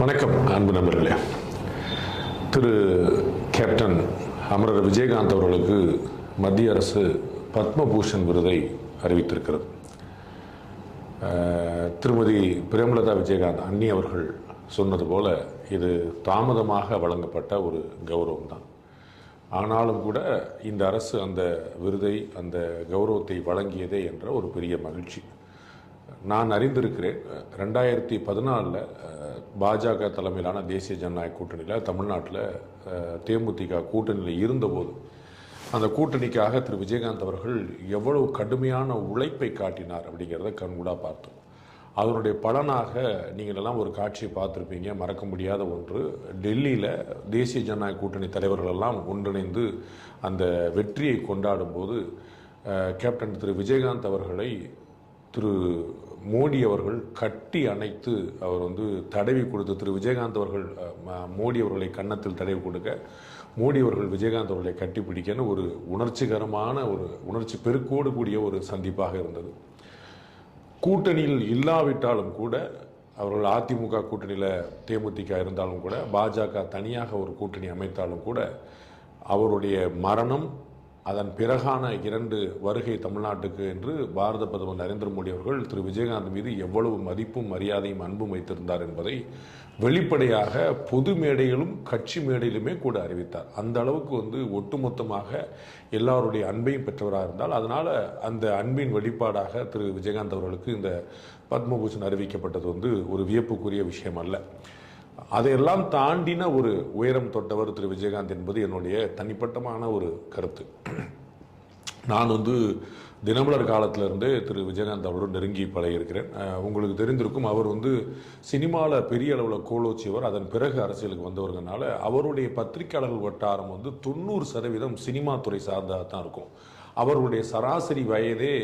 வணக்கம் அன்பு நண்பர்களே. திரு கேப்டன் அமரர் விஜயகாந்த் அவர்களுக்கு மத்திய அரசு பத்மபூஷன் விருதை அறிவித்திருக்கிறது. திருமதி பிரேமலதா விஜயகாந்த் அன்னி அவர்கள் சொன்னது போல இது தாமதமாக வழங்கப்பட்ட ஒரு கௌரவம் தான் ஆனாலும் கூட இந்த அரசு அந்த விருதை அந்த கௌரவத்தை வழங்கியதே என்ற ஒரு பெரிய மகிழ்ச்சி. நான் அறிந்திருக்கிறேன் ரெண்டாயிரத்தி பதினாலில் பாஜக தலைமையிலான தேசிய ஜனநாயக கூட்டணியில் தமிழ்நாட்டில் தேமுதிக கூட்டணியில் இருந்தபோது அந்த கூட்டணிக்காக திரு. விஜயகாந்த் அவர்கள் எவ்வளவு கடுமையான உழைப்பை காட்டினார் அப்படிங்கிறத கண்கூடாக பார்த்தோம். அதனுடைய பலனாக நீங்கள் எல்லாம் ஒரு காட்சியை பார்த்துருப்பீங்க மறக்க முடியாத ஒன்று. டெல்லியில் தேசிய ஜனநாயக கூட்டணி தலைவர்கள் எல்லாம் ஒன்றிணைந்து அந்த வெற்றியை கொண்டாடும் போது கேப்டன் திரு. விஜயகாந்த் அவர்களை திரு மோடி அவர்கள் கட்டி அணைத்து அவர் வந்து தடவி கொடுத்து திரு விஜயகாந்த் அவர்கள் மோடி அவர்களை கன்னத்தில் தடவி கொடுக்க மோடி அவர்கள் விஜயகாந்த் அவர்களை கட்டி பிடிக்கன்னு ஒரு உணர்ச்சிகரமான ஒரு உணர்ச்சி பெருக்கோடு கூடிய ஒரு சந்திப்பாக இருந்தது. கூட்டணியில் இல்லாவிட்டாலும் கூட அவர்கள் அதிமுக கூட்டணியில் தேமுதிக இருந்தாலும் கூட பாஜக தனியாக ஒரு கூட்டணி அமைத்தாலும் கூட அவருடைய மரணம் அதன் பிறகான இரண்டு வருகை தமிழ்நாட்டுக்கு என்று பாரத பிரதமர் நரேந்திர மோடி அவர்கள் திரு விஜயகாந்த் மீது எவ்வளவு மதிப்பும் மரியாதையும் அன்பும் வைத்திருந்தார் என்பதை வெளிப்படையாக பொது மேடையிலும் கட்சி மேடையிலுமே கூட அறிவித்தார். அந்த அளவுக்கு வந்து ஒட்டுமொத்தமாக எல்லாருடைய அன்பையும் பெற்றவராக இருந்தால் அதனால் அந்த அன்பின் வெளிப்பாடாக திரு விஜயகாந்த் அவர்களுக்கு இந்த பத்மபூஷன் அறிவிக்கப்பட்டது வந்து ஒரு வியப்புக்குரிய விஷயம் அல்ல. அதையெல்லாம் தாண்டின ஒரு உயரம் தொட்டவர் திரு விஜயகாந்த் என்பது என்னுடைய தனிப்பட்டமான ஒரு கருத்து. நான் வந்து தினமலர் காலத்திலிருந்தே திரு விஜயகாந்த் அவரோடு நெருங்கி பழகியிருக்கிறேன். உங்களுக்கு தெரிந்திருக்கும் அவர் வந்து சினிமாவில் பெரிய அளவில் கோலோச்சியவர். அதன் பிறகு அரசியலுக்கு வந்தவர்கனால அவருடைய பத்திரிகையாளர்கள் வட்டாரம் வந்து தொண்ணூறு சதவீதம் சினிமா துறை சார்ந்ததாக தான் இருக்கும். அவருடைய சராசரி வயதே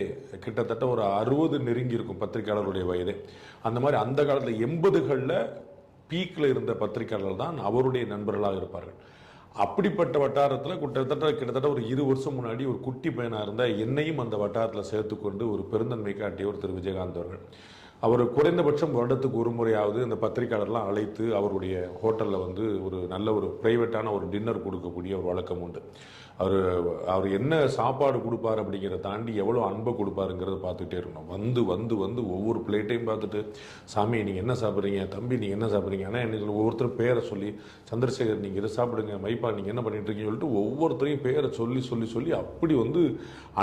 கிட்டத்தட்ட ஒரு அறுபது நெருங்கி இருக்கும் பத்திரிகையாளர்களுடைய வயதே. அந்த மாதிரி அந்த காலத்தில் எண்பதுகளில் பீக்கில் இருந்த பத்திரிகையாளர்கள் தான் அவருடைய நண்பர்களாக இருப்பார்கள். அப்படிப்பட்ட வட்டாரத்தில் கிட்டத்தட்ட கிட்டத்தட்ட ஒரு இரு வருஷம் முன்னாடி ஒரு குட்டி பையனாக இருந்த என்னையும் அந்த வட்டாரத்தில் சேர்த்துக்கொண்டு ஒரு பெருந்தன்மை காட்டியவர் திரு. விஜயகாந்த் அவர்கள். அவர் குறைந்தபட்சம் வருடத்துக்கு ஒரு முறையாவது இந்த பத்திரிகையாளர்லாம் அழைத்து அவருடைய ஹோட்டலில் வந்து ஒரு நல்ல ஒரு ப்ரைவேட்டான ஒரு டின்னர் கொடுக்கக்கூடிய ஒரு வழக்கம் உண்டு. அவர் அவர் என்ன சாப்பாடு கொடுப்பார் அப்படிங்கிறத தாண்டி எவ்வளோ அன்பை கொடுப்பாருங்கிறத பார்த்துட்டே இருக்கணும். வந்து வந்து வந்து ஒவ்வொரு பிளேட்டையும் பார்த்துட்டு சாமி நீங்கள் என்ன சாப்பிட்றீங்க? தம்பி நீங்கள் என்ன சாப்பிட்றீங்க? ஆனால் என்ன ஒவ்வொருத்தரும் பேரை சொல்லி சந்திரசேகர் நீங்கள் இதை சாப்பிடுங்க மைப்பா நீங்கள் என்ன பண்ணிட்டு சொல்லிட்டு ஒவ்வொருத்தரையும் பேரை சொல்லி சொல்லி சொல்லி அப்படி வந்து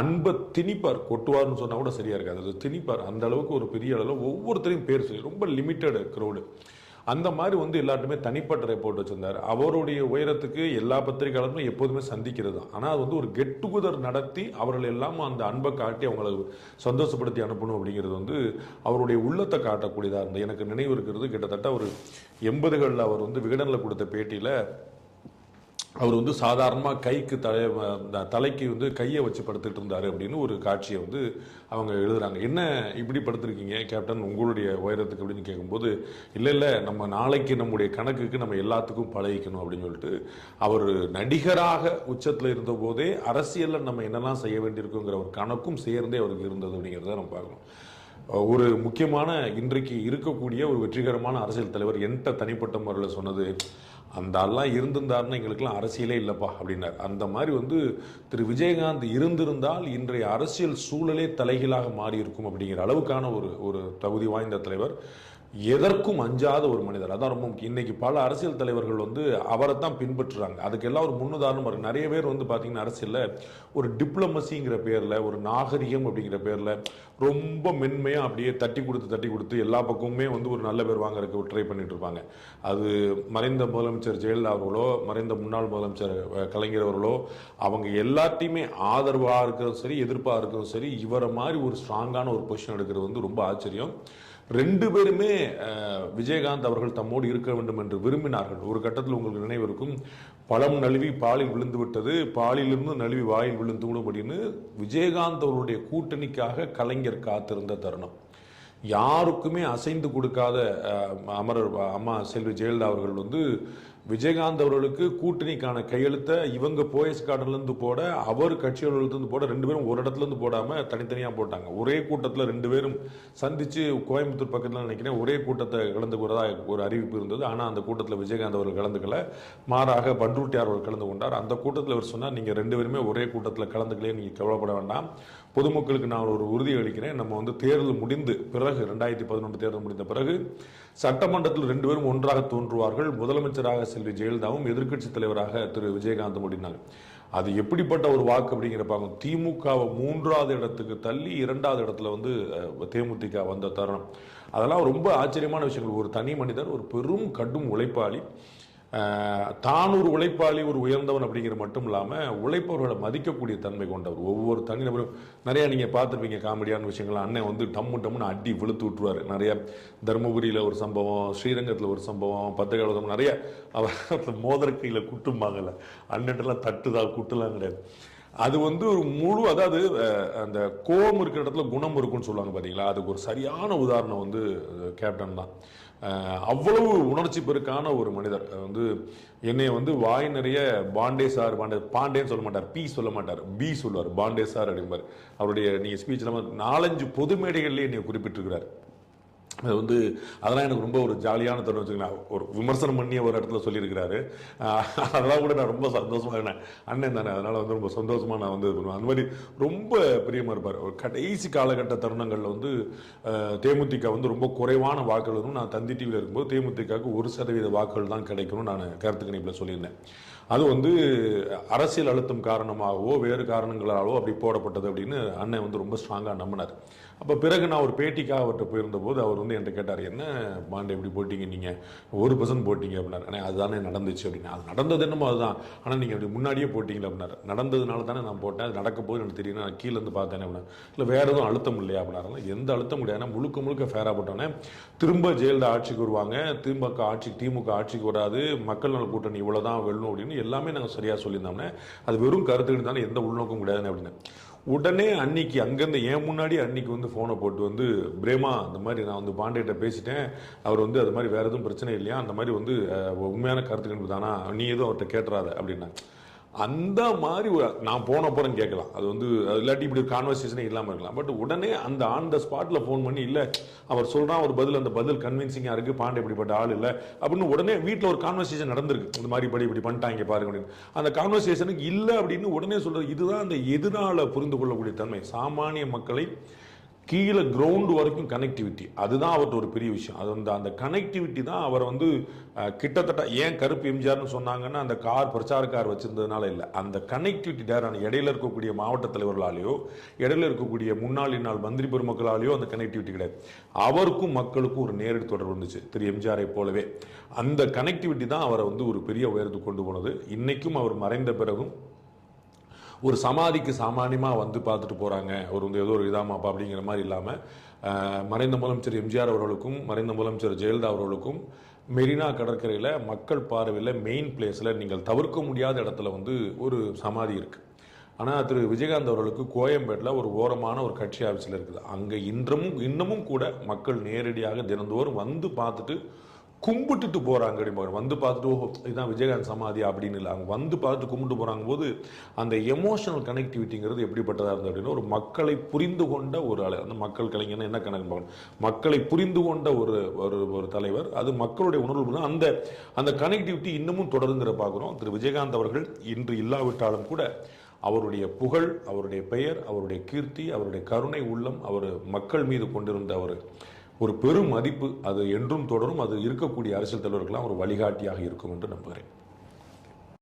அன்பை திணிப்பார். கொட்டுவார்னு சொன்னால் கூட சரியாக இருக்காது. அது திணிப்பார். அந்த அளவுக்கு ஒரு பெரிய அளவில் ஒவ்வொருத்தரையும் பேர் சொல்லி ரொம்ப லிமிட்டடு க்ரௌடு அந்த மாதிரி வந்து எல்லாருமே தனிப்பட்ட ரிப்போர்ட் வச்சிருந்தார். அவருடைய உயரத்துக்கு எல்லா பத்திரிகையாளருமே எப்போதுமே சந்திக்கிறது தான். ஆனால் அது வந்து ஒரு கெட் டுகெதர் நடத்தி அவர்கள் எல்லாம் அந்த அன்பை காட்டி அவங்களை சந்தோஷப்படுத்தி அனுப்பணும் அப்படிங்கிறது வந்து அவருடைய உள்ளத்தை காட்டக்கூடியதாக இருந்தது. எனக்கு நினைவு இருக்கிறது கிட்டத்தட்ட ஒரு எண்பதுகளில் அவர் வந்து விகடனில் கொடுத்த பேட்டியில் அவர் வந்து சாதாரணமாக கைக்கு தலை தலைக்கு வந்து கையை வச்சு படுத்துட்டு இருந்தார் அப்படின்னு ஒரு காட்சியை வந்து அவங்க எழுதுறாங்க. என்ன இப்படி படுத்துருக்கீங்க கேப்டன்? உங்களுடைய உயரத்துக்கு அப்படின்னு கேட்கும்போது இல்லை இல்லை நம்ம நாளைக்கு நம்முடைய கணக்குக்கு நம்ம எல்லாத்துக்கும் பழகிக்கணும் அப்படின்னு சொல்லிட்டு அவர் நடிகராக உச்சத்தில் இருந்தபோதே அரசியலில் நம்ம என்னெல்லாம் செய்ய வேண்டியிருக்குங்கிற ஒரு கணக்கும் சேர்ந்தே அவருக்கு இருந்தது அப்படிங்கிறத நம்ம பார்க்கணும். ஒரு முக்கியமான இன்றைக்கு இருக்கக்கூடிய ஒரு வெற்றிகரமான அரசியல் தலைவர் என்கிட்ட தனிப்பட்ட முறையில் சொன்னது அந்த ஆள்லாம் இருந்திருந்தாருன்னா எங்களுக்கெல்லாம் அரசியலே இல்லைப்பா அப்படின்னார். அந்த மாதிரி வந்து திரு விஜயகாந்த் இருந்திருந்தால் இன்றைய அரசியல் சூழலே தலைகீழாக மாறி இருக்கும் அப்படிங்கிற அளவுக்கான ஒரு ஒரு தகுதி வாய்ந்த தலைவர். எதற்கும் அஞ்சாத ஒரு மனிதர். அதான் ரொம்ப முக்கியம். இன்னைக்கு பல அரசியல் தலைவர்கள் வந்து அவரை தான் பின்பற்றுறாங்க அதுக்கெல்லாம் ஒரு முன்னுதாரணம் இருக்கு. நிறைய பேர் வந்து பார்த்தீங்கன்னா அரசியலில் ஒரு டிப்ளமசிங்கிற பேரில் ஒரு நாகரிகம் அப்படிங்கிற பேரில் ரொம்ப மென்மையாக அப்படியே தட்டி கொடுத்து தட்டி கொடுத்து எல்லா பக்கமுமே வந்து ஒரு நல்ல பேர் வாங்குறதுக்கு ட்ரை பண்ணிட்டு இருப்பாங்க. அது மறைந்த முதலமைச்சர் ஜெயலலிதா அவர்களோ மறைந்த முன்னாள் முதலமைச்சர் கலைஞர் அவர்களோ அவங்க எல்லாத்தையுமே ஆதரவாக இருக்கிறதும் சரி எதிர்ப்பாக இருக்கிறதும் சரி இவரை மாதிரி ஒரு ஸ்ட்ராங்கான ஒரு பொசிஷன் எடுக்கிறது வந்து ரொம்ப ஆச்சரியம். ரெண்டு பேருமே விஜயகாந்த் அவர்கள் தம்மோடு இருக்க வேண்டும் என்று விரும்பினார்கள். ஒரு கட்டத்தில் உங்களுக்கு நினைவு இருக்கும் பழம் நழுவி பாலில் விழுந்து விட்டது பாலிலிருந்து நழுவி வாயில் விழுந்து விடும் அப்படின்னு விஜயகாந்த் அவருடைய கூட்டணிக்காக கலைஞர் காத்திருந்த தருணம். யாருக்குமே அசைந்து கொடுக்காத அமரர் அம்மா செல்வி ஜெயலலிதா அவர்கள் வந்து விஜயகாந்த் அவர்களுக்கு கூட்டணிக்கான கையெழுத்தை இவங்க போயஸ் கார்டன்லேருந்து போட அவர் கட்சியாளர்கள் போட ரெண்டு பேரும் ஒரு இடத்துலேருந்து போடாமல் தனித்தனியாக போட்டாங்க. ஒரே கூட்டத்தில் ரெண்டு பேரும் சந்தித்து கோயம்புத்தூர் பக்கத்தில் நினைக்கிறேன் ஒரே கூட்டத்தை கலந்துக்கிறதா ஒரு அறிவிப்பு இருந்தது. ஆனால் அந்த கூட்டத்தில் விஜயகாந்த் அவர்கள் கலந்துக்கல. மாறாக பண்ருட்டியார் அவர் கலந்து கொண்டார். அந்த கூட்டத்தில் அவர் சொன்னால் நீங்கள் ரெண்டு பேருமே ஒரே கூட்டத்தில் கலந்துக்கலையே நீங்கள் கவலைப்பட வேண்டாம். பொதுமக்களுக்கு நான் ஒரு உறுதி அளிக்கிறேன். நம்ம வந்து தேர்தல் முடிந்து பிறகு ரெண்டாயிரத்தி பதினொன்று தேர்தல் முடிந்த பிறகு சட்டமன்றத்தில் ரெண்டு பேரும் ஒன்றாக தோன்றுவார்கள். முதலமைச்சராக செல்வி ஜெயலலிதாவும் எதிர்க்கட்சி தலைவராக திரு விஜயகாந்த் அப்படின்னாங்க அது எப்படிப்பட்ட ஒரு வாக்கு அப்படிங்கிற பார்க்கணும். திமுகவை மூன்றாவது இடத்துக்கு தள்ளி இரண்டாவது இடத்துல வந்து தேமுதிக வந்த தருணம். அதெல்லாம் ரொம்ப ஆச்சரியமான விஷயங்கள். ஒரு தனி மனிதர் ஒரு பெரும் கடும் உழைப்பாளி. தான் ஒரு உழைப்பாளி ஒரு உயர்ந்தவன் அப்படிங்கிற மட்டும் இல்லாமல் உழைப்பவர்களை மதிக்கக்கூடிய தன்மை கொண்டவர். ஒவ்வொரு தனிநபரும் நிறையா நீங்கள் பார்த்துருப்பீங்க காமெடியான விஷயங்கள் அண்ணன் வந்து டம்மு டம்முன்னு அடி விழுத்து விட்டுருவார். நிறைய தருமபுரியில் ஒரு சம்பவம் ஸ்ரீரங்கத்தில் ஒரு சம்பவம் பத்திரிகையாளர் நிறைய அவர் மோதிரக்கையில் குட்டும்பாங்கல்ல அண்ணன்ட்டெல்லாம் தட்டுதா குட்டுலாம் கிடையாது. அது வந்து ஒரு முழு அதாவது அந்த கோபம் இருக்கிற இடத்துல குணம் இருக்கும்னு சொல்லுவாங்க பார்த்தீங்களா அதுக்கு ஒரு சரியான உதாரணம் வந்து கேப்டன் தான். அவ்வளவு உணர்ச்சி பெருக்கான ஒரு மனிதர். வந்து என்னை வந்து வாய் நிறைய பாண்டே சார் பாண்டே பாண்டேன்னு சொல்ல மாட்டார் பி சொல்ல மாட்டார் பி சொல்லுவார் பாண்டே சார் அப்படிம்பார். அவருடைய நீங்கள் ஸ்பீச்சில் நாலஞ்சு பொது மேடைகள்லேயே என்னை குறிப்பிட்டிருக்கிறார். அது வந்து அதெல்லாம் எனக்கு ரொம்ப ஒரு ஜாலியான தருணம் வச்சுக்கலாம் ஒரு விமர்சனம் பண்ணி ஒரு இடத்துல சொல்லியிருக்கிறாரு. அதெல்லாம் கூட நான் ரொம்ப சந்தோஷமாக அண்ணன் தானே அதனால் வந்து ரொம்ப சந்தோஷமாக நான் வந்து இது பண்ணுவேன். அந்த மாதிரி ரொம்ப பிரியமாக இருப்பார். ஒரு கடைசி காலகட்ட தருணங்களில் வந்து தேமுதிக வந்து ரொம்ப குறைவான வாக்குகள் வந்து நான் தந்தி டிவியில் இருக்கும்போது தேமுதிகவுக்கு ஒரு சதவீத வாக்குகள் தான் கிடைக்கணும்னு நான் கருத்து கணிப்பில் சொல்லியிருந்தேன். அது வந்து அரசியல் அழுத்தம் காரணமாகவோ வேறு காரணங்களாலோ அப்படி போடப்பட்டது அப்படின்னு அண்ணன் வந்து ரொம்ப ஸ்ட்ராங்காக நம்பினார். அப்போ பிறகு நான் ஒரு பேட்டிக்காக அவர்கிட்ட போயிருந்தபோது அவர் வந்து என்கிட்ட கேட்டார் என்ன பாண்டே எப்படி போட்டீங்க நீங்கள் ஒரு பர்சன்ட் போட்டீங்க அப்படின்னாரு. ஆனால் அதுதானே நடந்துச்சு அப்படின்னா. அது நடந்தது என்னமோ அதுதான். ஆனால் நீங்கள் அப்படி முன்னாடியே போட்டிங்களா அப்படின்னாரு. நடந்ததுனால தானே நான் போட்டேன். அது நடக்க போது எனக்கு தெரியும். நான் கீழே இருந்து பார்த்தேன் அப்படின்னா இல்லை வேறு எதுவும் அழுத்தம் இல்லையா அப்படின்னாரு. எந்த அழுத்தம் கிடையாது. முழுக்க முழுக்க ஃபேராக போட்டோன்னே திரும்ப ஜெயலலிதா ஆட்சிக்கு வருவாங்க. திமுக ஆட்சி திமுக ஆட்சிக்கு வராது. மக்கள் நல கூட்டணி இவ்வளோ தான் வெல்லும் அப்படின்னு எல்லாமே நாங்கள் சரியாக சொல்லியிருந்தோம்னே அது வெறும் கருத்துக்கிட்டு தானே எந்த உள்நோக்கம் கிடையாதுன்னு அப்படின்னு உடனே அன்னைக்கு அங்கேருந்து ஏன் முன்னாடி அன்னைக்கு வந்து ஃபோனை போட்டு வந்து பிரேமா அந்த மாதிரி நான் வந்து பாண்டேட்ட பேசிட்டேன். அவர் வந்து அது மாதிரி வேறு எதுவும் பிரச்சனை இல்லையா? அந்த மாதிரி வந்து உண்மையான கருத்து கணிப்பு தானா? நீ எதுவும் அவர்கிட்ட கேட்டுறாத அப்படின்னா அந்த மாதிரி நான் போன அப்புறம் கேட்கலாம். அது வந்து அது இல்லாட்டி இப்படி ஒரு கான்வர்சேஷனே இல்லாமல் இருக்கலாம். பட் உடனே அந்த ஆன் த ஸ்பாட்ல ஃபோன் பண்ணி இல்லை அவர் சொல்றான் ஒரு பதில் அந்த பதில் கன்வின்சிங்காக இருக்கு பாண்டே இப்படிப்பட்ட ஆள் இல்லை. அப்படின்னு உடனே வீட்டில் ஒரு கான்வர்சேஷன் நடந்திருக்கு. இந்த மாதிரி இப்படி இப்படி பண்ணிட்டாங்க பாருங்க அப்படின்னு. அந்த கான்வர்சேஷனுக்கு இல்லை அப்படின்னு உடனே சொல்றது. இதுதான் அந்த எதிரால புரிந்து கொள்ளக்கூடிய தன்மை. சாமானிய மக்களை கீழே கிரவுண்டு வரைக்கும் கனெக்டிவிட்டி அதுதான் அவர்கிட்ட ஒரு பெரிய விஷயம். அது வந்து அந்த கனெக்டிவிட்டி தான் அவர் வந்து கிட்டத்தட்ட ஏன் கருப்பு எம்ஜிஆர்னு சொன்னாங்கன்னா அந்த கார் பிரச்சார கார் வச்சிருந்ததுனால இல்லை. அந்த கனெக்டிவிட்டி டேரான இடையில இருக்கக்கூடிய மாவட்ட தலைவர்களாலேயோ இடையில இருக்கக்கூடிய முன்னாள் இந்நாள் மந்திரி பெருமக்களாலேயோ அந்த கனெக்டிவிட்டி கிடையாது. அவருக்கும் மக்களுக்கும் ஒரு நேரடி தொடர்பு இருந்துச்சு. திரு எம்ஜிஆரை போலவே. அந்த கனெக்டிவிட்டி தான் அவரை வந்து ஒரு பெரிய உயரத்துக்கு கொண்டு போனது. இன்னைக்கும் அவர் மறைந்த பிறகும் ஒரு சமாதிக்கு சாமானியமாக வந்து பார்த்துட்டு போகிறாங்க ஒரு வந்து ஏதோ ஒரு இதாமாப்பா அப்படிங்கிற மாதிரி இல்லாமல் மறைந்த முதலமைச்சர் எம்ஜிஆர் அவர்களுக்கும் மறைந்த முதலமைச்சர் ஜெயலலிதா அவர்களுக்கும் மெரினா கடற்கரையில் மக்கள் பார்வையில் மெயின் பிளேஸில் நீங்கள் தவிர்க்க முடியாத இடத்துல வந்து ஒரு சமாதி இருக்குது ஆனால் திரு விஜயகாந்த் அவர்களுக்கு கோயம்பேட்டில் ஒரு ஓரமான ஒரு கட்சி ஆஃபீஸில் இருக்குது. அங்கே இன்றமும் இன்னமும் கூட மக்கள் நேரடியாக தினந்தோறும் வந்து பார்த்துட்டு கும்பிட்டுட்டு போகிறாங்க அப்படின்னு வந்து பார்த்துட்டு ஓஹோ இதுதான் விஜயகாந்த் சமாதி அப்படின்னு இல்லை. அவங்க வந்து பார்த்துட்டு கும்பிட்டு போகிறாங்க போது அந்த எமோஷனல் கனெக்டிவிட்டிங்கிறது எப்படிப்பட்டதாக இருந்தது அப்படின்னா ஒரு மக்களை புரிந்து கொண்ட ஒரு ஆளு. அந்த மக்கள் கலைஞர்னா என்ன கணக்கு பார்க்கணும்? மக்களை புரிந்து கொண்ட ஒரு ஒரு ஒரு தலைவர். அது மக்களுடைய உணர்வு. தான் அந்த அந்த கனெக்டிவிட்டி இன்னமும் தொடருங்கிற பார்க்குறோம். திரு. விஜயகாந்த் அவர்கள் இன்று இல்லாவிட்டாலும் கூட அவருடைய புகழ் அவருடைய பெயர் அவருடைய கீர்த்தி அவருடைய கருணை உள்ளம் அவர் மக்கள் மீது கொண்டிருந்த அவர் ஒரு பெரும் மதிப்பு அது என்றும் தொடரும். அது இருக்கக்கூடிய அரசியல் தலைவர்களாம் ஒரு வழிகாட்டியாக இருக்கும் என்று நம்புகிறேன்.